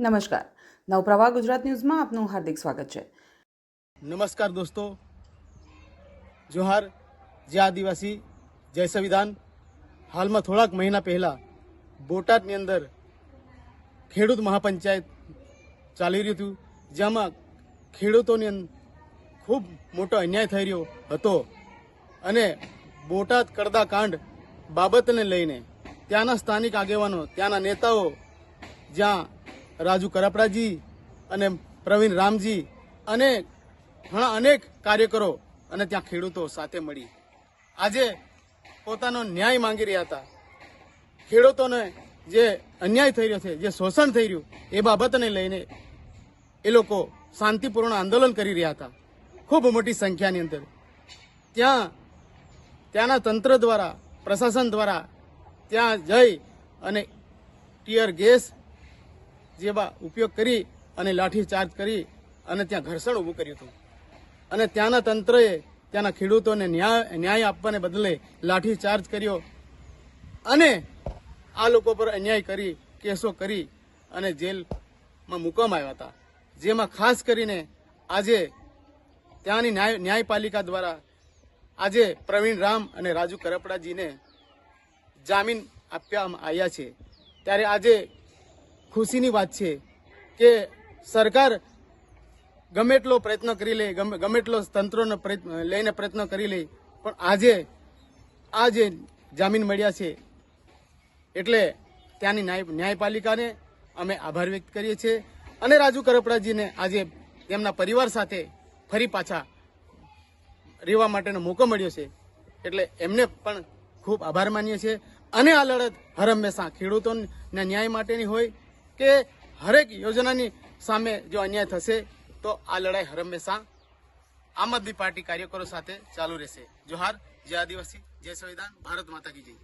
નમસ્કાર. નવપ્રવાહ ગુજરાત ન્યૂઝમાં આપનું હાર્દિક સ્વાગત છે. નમસ્કાર દોસ્તો. જોહાર જય આદિવાસી જય સંવિધાન, હાલમાં થોડાક મહિના પહેલા બોટાદની અંદર ખેડૂત મહાપંચાયત ચાલી રહ્યું હતું, જેમાં ખેડૂતોની ખૂબ મોટો અન્યાય થઈ રહ્યો હતો. અને બોટાદ કરદા કાંડ બાબતને લઈને ત્યાંના સ્થાનિક આગેવાનો, ત્યાંના નેતાઓ જ્યાં રાજુ કરાપડાજી અને પ્રવીણ રામજી અને ઘણા અનેક કાર્યકરો અને ત્યાં ખેડૂતો સાથે મળી. આજે પોતાનો ન્યાય માંગી રહ્યા હતા. ખેડૂતોને જે અન્યાય થઈ રહ્યો છે, જે શોષણ થઈ રહ્યું, એ બાબતને લઈને એ લોકો શાંતિપૂર્ણ આંદોલન કરી રહ્યા હતા. ખૂબ મોટી સંખ્યાની અંદર. ત્યાં, ત્યાંના તંત્ર દ્વારા, પ્રશાસન દ્વારા ત્યાં જઈ અને ટીયર ગેસ જેવા ઉપયોગ કરી અને લાઠી ચાર્જ કરી અને ત્યાં ઘર્ષણ ઊભું કર્યું હતું. અને ત્યાંના તંત્રએ ત્યાંના ખેડૂતોને ન્યાય ન્યાય આપવાને બદલે લાઠી ચાર્જ કર્યો અને આ લોકો પર અન્યાય કરી, કેસો કરી અને જેલમાં મૂકવામાં આવ્યા હતા. જેમાં ખાસ કરીને આજે ત્યાંની ન્યાય, ન્યાયપાલિકા દ્વારા આજે પ્રવીણ રામ અને રાજુ કરપડાજીને જામીન આપવામાં આવ્યા છે. ત્યારે આજે ખુશીની વાત છે કે સરકાર ગમે એટલો પ્રયત્ન કરી લે, ગમે એટલો તંત્રોનો લઈને પ્રયત્ન કરી લે, પણ આજે આ જે જામીન મળ્યા છે. એટલે ત્યાંની ન્યાયપાલિકાને અમે આભાર વ્યક્ત કરીએ છીએ અને રાજુ કરપડાજીને આજે તેમના પરિવાર સાથે ફરી પાછા રહેવા માટેનો મોકો મળ્યો છે. એટલે એમને પણ ખૂબ આભાર માનીએ છીએ. અને આ લડત હર હંમેશા ખેડૂતોના ન્યાય માટેની હોય કે હરેક યોજનાની સામે જો અન્યાય થશે, તો આ લડાઈ હંમેશા આમ આદમી પાર્ટી કાર્યકરો સાથે ચાલુ રહેશે. જોહાર, જય આદિવાસી, જય સંવિધાન, ભારત માતા કી જય.